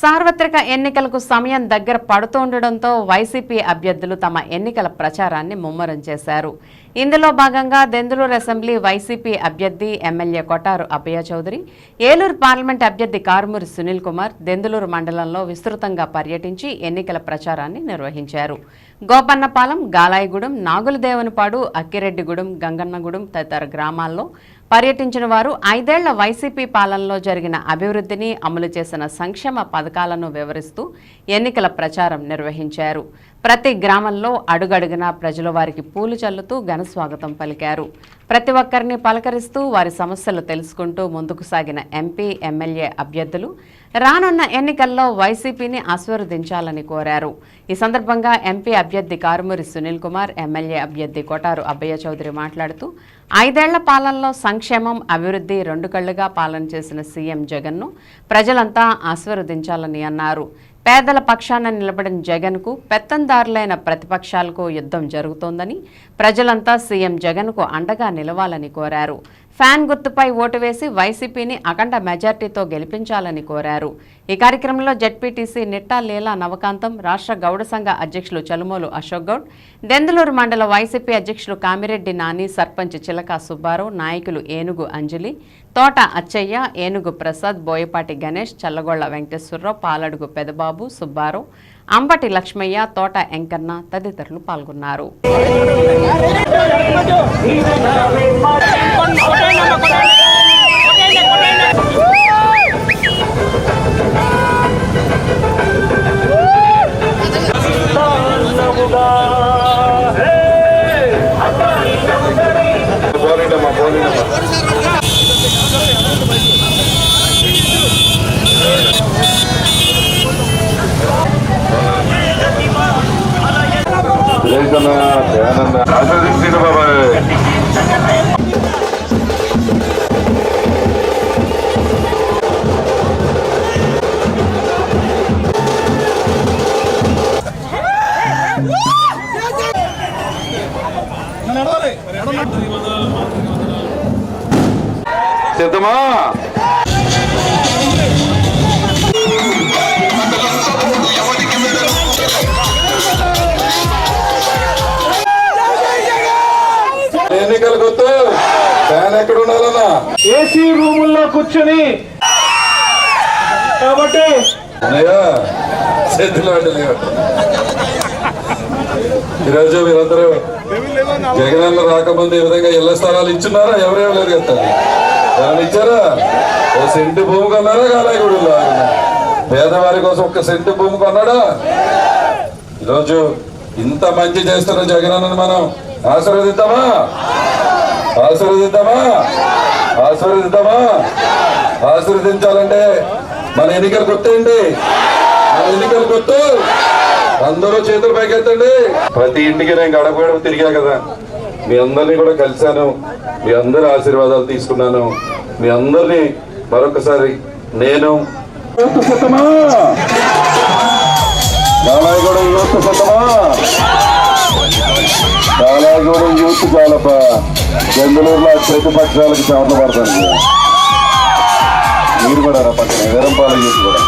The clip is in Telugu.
సార్వత్రిక ఎన్నికలకు సమయం దగ్గర పడుతుండటంతో వైసీపీ అభ్యర్థులు తమ ఎన్నికల ప్రచారాన్ని ముమ్మరం చేశారు. ఇందులో భాగంగా దెందులూరు అసెంబ్లీ వైసీపీ అభ్యర్థి ఎమ్మెల్యే కొటారు అబ్బయ్య చౌదరి ఏలూరు పార్లమెంట్ అభ్యర్థి కారుమూరి సునీల్ కుమార్ దెందులూరు మండలంలో విస్తృతంగా పర్యటించి ఎన్నికల ప్రచారాన్ని నిర్వహించారు. గోపన్నపాలెం గాలాయిగూడెం నాగులదేవనపాడు అక్కిరెడ్డిగూడెం గంగన్నగూడెం తదితర గ్రామాల్లో పర్యటించిన వారు ఐదేళ్ళ వైసీపీ పాలనలో జరిగిన అభివృద్ధిని అమలు చేసిన సంక్షేమ పథకాలను వివరిస్తూ ఎన్నికల ప్రచారం నిర్వహించారు. ప్రతి గ్రామంలో అడుగడుగునా ప్రజలు వారికి పూలు చల్లుతూ స్వాగతం పలికారు. ప్రతి ఒక్కరిని పలకరిస్తూ వారి సమస్యలు తెలుసుకుంటూ ముందుకు సాగిన ఎంపీ ఎమ్మెల్యే అభ్యర్థులు రానున్న ఎన్నికల్లో వైసీపీని ఆశీర్వదించాలని కోరారు. ఈ సందర్భంగా ఎంపీ అభ్యర్థి కారుమూరి సునీల్ కుమార్ ఎమ్మెల్యే అభ్యర్థి కొటారు అబ్బయ్య చౌదరి మాట్లాడుతూ ఐదేళ్ళ పాలనలో సంక్షేమం అభివృద్ధి రెండు కళ్ళుగా పాలన చేసిన సీఎం జగన్ను ప్రజలంతా ఆశీర్వదించాలని అన్నారు. పేదల పక్షాన నిలబడిన జగన్కు పెత్తందారులైన ప్రతిపక్షాలకు యుద్ధం జరుగుతోందని ప్రజలంతా సీఎం జగన్కు అండగా నిలవాలని కోరారు. ఫ్యాన్ గుర్తుపై ఓటు వేసి వైసీపీని అఖండ మెజార్టీతో గెలిపించాలని కోరారు. ఈ కార్యక్రమంలో జడ్పీటీసీ నిట్టా లీలా నవకాంతం రాష్ట్ర గౌడ సంఘ అధ్యక్షులు చలుమోలు అశోక్ గౌడ్ దెందలూరు మండల వైసీపీ అధ్యక్షులు కామిరెడ్డి నాని సర్పంచ్ చిలక సుబ్బారావు నాయకులు ఏనుగు అంజలి తోట అచ్చయ్య ఏనుగు ప్రసాద్ బోయపాటి గణేష్ చల్లగొళ్ళ వెంకటేశ్వరరావు పాలడుగు పెదబాబు సుబ్బారావు అంబటి లక్ష్మయ్య తోట ఎంకన్న తదితరులు పాల్గొన్నారు. ധ്യാനന്ദന ധ്യാനന്ദ അനുദിച്ചിട്ട് ചെത്തുമാ. ఎన్నికలు గుర్తు ఫ్యాన్ ఎక్కడ ఉండాలన్నా? ఏసీ రూముల్లో కూర్చొని. కాబట్టి చేతులు ఈరోజు మీరందరూ జగనన్న రాకముందు ఈ విధంగా ఇళ్ళ స్థలాలు ఇచ్చున్నారా ఎవరేం లేదు కదా. ఏమైనా ఇచ్చారా? ఓ సెంటు భూమి కొన్నారా కాలాగుడిలో పేదవారి కోసం ఒక్క సెంటు భూమి కొన్నాడా? ఈరోజు ఇంత మంచి చేస్తున్న జగనన్నను మనం ఆశీర్వదిద్దామా? ఆశీర్వదిద్దామా? ఆశీర్వదిద్దామా? ఆశీర్వదించాలంటే మన ఎన్నికలు గుర్తేంటి మన ఎన్నికలు గుర్తు. అందరూ చేతులు పైకెత్తండి. ప్రతి ఇంటికి నేను గడప గడప తిరిగా కదా. మీ అందరినీ కూడా కలిశాను. మీ అందరి ఆశీర్వాదాలు తీసుకున్నాను. మీ అందరినీ మరొకసారి నేను సిద్ధమా నారాయణగూడెం యూత్ సిద్ధమా నారాయణగూడెం యూత్ చాలప్ప బెంగళూరులో అత్యధిక పక్షాలకు చేపలు పడుతుంది మీరు కూడా రా పక్కన. వీరంపాలెం యూత్ కూడా.